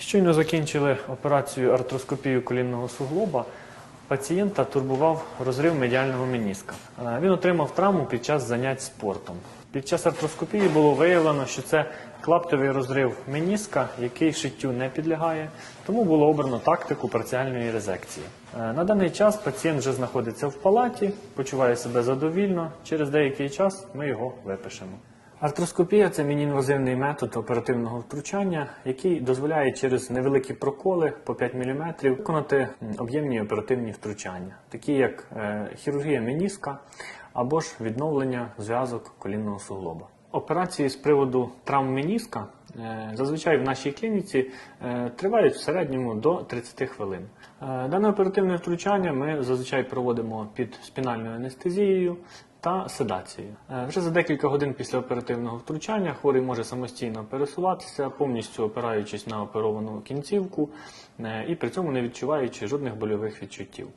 Щойно закінчили операцію артроскопію колінного суглоба. Пацієнта турбував розрив медіального меніска. Е, Він отримав травму під час занять спортом. Під час артроскопії було виявлено, що це клаптовий розрив меніска, який шиттю не підлягає, тому було обрано тактику парціальної резекції. Е, На даний час пацієнт вже знаходиться в палаті, почуває себе задовільно. Через деякий час ми його випишемо. Артроскопія це міні-інвазивний метод оперативного втручання, який дозволяє через невеликі проколи по 5 мм виконати об'ємні оперативні втручання, такі як е, хірургія меніска або ж відновлення зв'язок колінного суглоба. Операції з приводу травм меніска зазвичай в нашій клініці е, тривають в середньому до 30 хвилин. Е, Дане оперативне втручання ми зазвичай проводимо під спінальною анестезією та седацією. Е, Вже за декілька годин після оперативного втручання хворий може самостійно пересуватися, повністю опираючись на оперовану кінцівку е, і при цьому не відчуваючи жодних больових відчуттів.